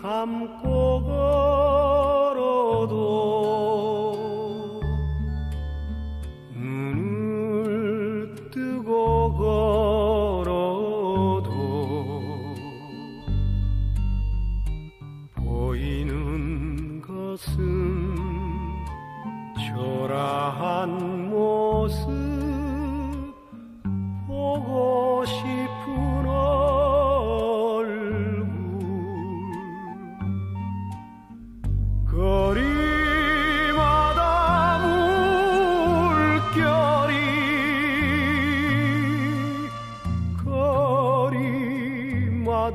감고 걸어도 눈을 뜨고 걸어도 보이는 것은 초라한 모습 보고 싶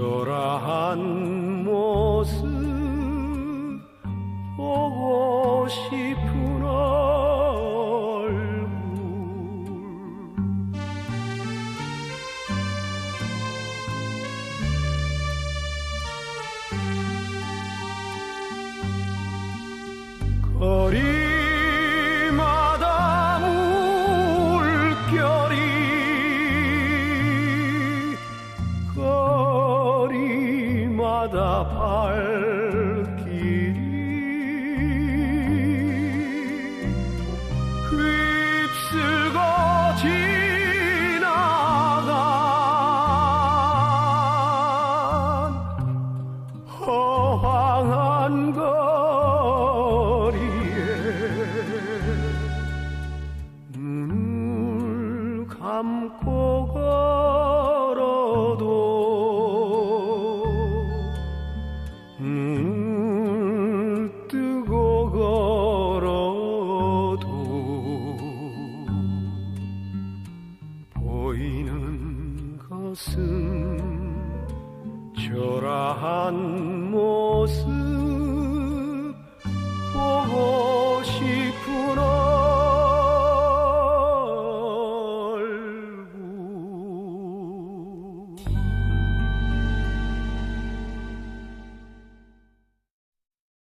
초라한 모습 보고 싶은 얼굴. 거리 거리마다 발길이 휩쓸고 지나간 허황한 거리에 눈을 감고 걸 것은 초라한 모습